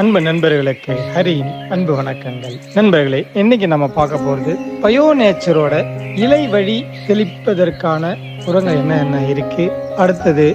அன்பு நண்பர்களுக்கு ஹரியின் அன்பு வணக்கங்கள். நண்பர்களே இன்னைக்கு நம்ம பார்க்க போகிறது பயோ நேச்சரோட இலை வழி தெளிப்பதற்கான உரங்கள் என்ன என்ன இருக்கு? அடுத்தது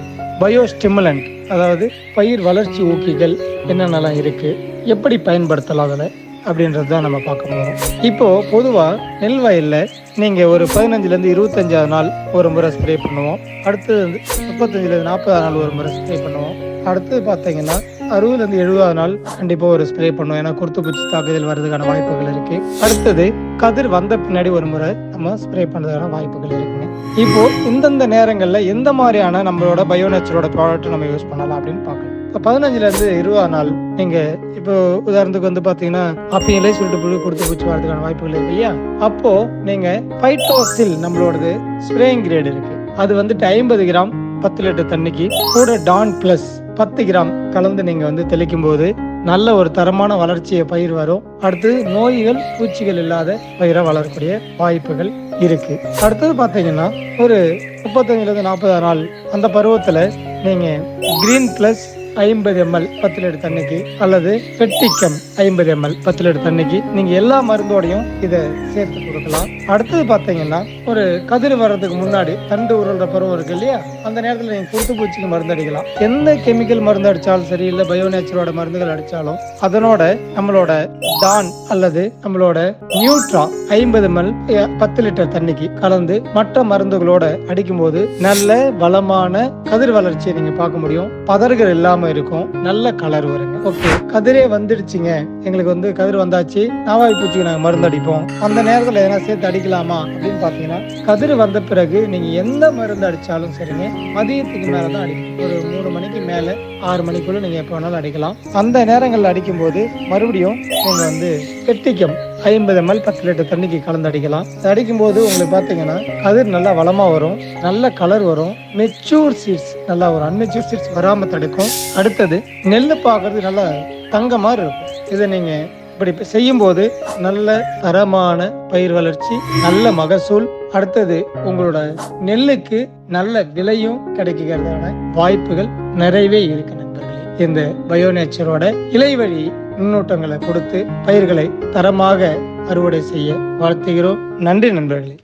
பயோ ஸ்டிமுலண்ட் அதாவது பயிர் வளர்ச்சி ஊக்கிகள் என்னென்னலாம் இருக்கு? எப்படி பயன்படுத்தலாம் அதில்? அப்படின்றது தான் நம்ம பார்க்க போகிறோம் இப்போ பொதுவாக நெல் வயலில் நீங்கள் ஒரு பதினஞ்சுலேருந்து இருபத்தஞ்சாவது நாள் ஒரு முறை ஸ்ப்ரே பண்ணுவோம். அடுத்தது வந்து முப்பத்தஞ்சுலேருந்து நாற்பதாவது நாள் ஒரு முறை ஸ்ப்ரே பண்ணுவோம். அடுத்தது பார்த்தீங்கன்னா அறுபதுலேருந்து எழுபதாவது நாள் கண்டிப்பாக ஒரு ஸ்ப்ரே பண்ணுவோம். ஏன்னா குருத்து பூச்சி தாக்குதல் வர்றதுக்கான வாய்ப்புகள் இருக்கு. அடுத்தது கதிர் வந்த பின்னாடி ஒரு முறை நம்ம ஸ்ப்ரே பண்ணுறதுக்கான வாய்ப்புகள் இருக்குங்க. இப்போ இந்தந்த நேரங்களில் எந்த மாதிரியான நம்மளோட பயோநேச்சரோட ப்ராடக்ட் நம்ம யூஸ் பண்ணலாம் அப்படின்னு பார்க்கலாம். இப்போ பதினஞ்சுலேருந்து இருபது நாள் நீங்கள் இப்போ உதாரணத்துக்கு வந்து பார்த்தீங்கன்னா அப்பீங்களே சொல்லிட்டு புழு கொடுத்து பூச்சி வரதுக்கான வாய்ப்புகள் இருக்கு இல்லையா? அப்போது நீங்கள் ஃபைட்டோசில் நம்மளோடது ஸ்ப்ரேயிங் கிரேட் இருக்குது அது வந்துட்டு ஐம்பது கிராம் பத்து லிட்டர் தண்ணிக்கு கூட டான் ப்ளஸ் பத்து கிராம் கலந்து நீங்கள் வந்து தெளிக்கும் போது நல்ல ஒரு தரமான வளர்ச்சியை பயிர் வரும். அடுத்து நோய்கள் பூச்சிகள் இல்லாத பயிரை வளரக்கூடிய வாய்ப்புகள் இருக்கு. அடுத்தது பார்த்தீங்கன்னா ஒரு முப்பத்தஞ்சுலேருந்து நாற்பது நாள் அந்த பருவத்தில் நீங்கள் கிரீன் ப்ளஸ் ஐம்பது எம்எல் பத்து லிட்டர் தண்ணிக்கு அல்லது பெட்டிக்கம் ஐம்பது எம்எல் பத்து லிட்டர் தண்ணிக்கு நீங்க எல்லா மருந்தோடையும் இதை சேர்த்து கொடுக்கலாம். அடுத்தது பாத்தீங்கன்னா ஒரு கதிர் வர்றதுக்கு முன்னாடி தண்டு உருள்ற பருவம் இருக்கு இல்லையா? அந்த நேரத்தில் நீங்க குருத்து பூச்சிக்கு மருந்து அடிக்கலாம். எந்த கெமிக்கல் மருந்து அடிச்சாலும் சரி இல்லை பயோ நேச்சரோட மருந்துகள் அடிச்சாலும் அதனோட நம்மளோட டான் அல்லது நம்மளோட நியூட்ரா ஐம்பது எம்எல் பத்து லிட்டர் தண்ணிக்கு கலந்து மற்ற மருந்துகளோட அடிக்கும்போது நல்ல வளமான கதிர் வளர்ச்சியை நீங்க பார்க்க முடியும். பதறுகள் இல்லாம இருக்கும். நல்ல கலர் வருங்க. ஓகே கதிரே வந்துடுச்சுங்க. எங்களுக்கு வந்து கதிர் வந்தாச்சு. நாவாய் பூச்சிக்கு நாங்க மருந்து அடிப்போம். அந்த நேரத்துல எதனா சேர்த்து அடிக்கலாமா அப்படின்னு பாத்தீங்கன்னா கதிர் வந்த பிறகு நீங்க எந்த மருந்து அடிச்சாலும் சரிங்க. மதியத்துக்கு மேலதான் அடிக்கணும் ஒரு மூணு மணிக்கு மேல ஆறு மணிக்குள்ள நீங்க எப்போ வேணாலும் அடிக்கலாம். அந்த நேரங்கள்ல அடிக்கும் போது மறுபடியும் நீங்க வந்து கெட்டிக்கம் ஐம்பது எம்எல் பத்து லிட்டர் தண்ணிக்கு கலந்து அடிக்கலாம். அடிக்கும் போது உங்களுக்கு பார்த்தீங்கன்னா கதிர் நல்லா வளமா வரும் நல்ல கலர் வரும். மெச்சூர் சீட்ஸ் நல்லா வரும் அன்மெச்சூர் சீட்ஸ் வராம தடுக்கும். அடுத்தது நெல் பார்க்கறது நல்லா தங்க மாதிரி இருக்கும். இதை நீங்க இப்படி செய்யும்போது நல்ல தரமான பயிர் வளர்ச்சி நல்ல மகசூல். அடுத்தது உங்களோட நெல்லுக்கு நல்ல விலையும் கிடைக்கிறதான வாய்ப்புகள் நிறையவே இருக்கு நண்பர்களே. இந்த பயோ நேச்சரோட இலை முன்னோட்டங்களை கொடுத்து பயிர்களை தரமாக அறுவடை செய்ய வாழ்த்துகிறோம். நன்றி நண்பர்களே.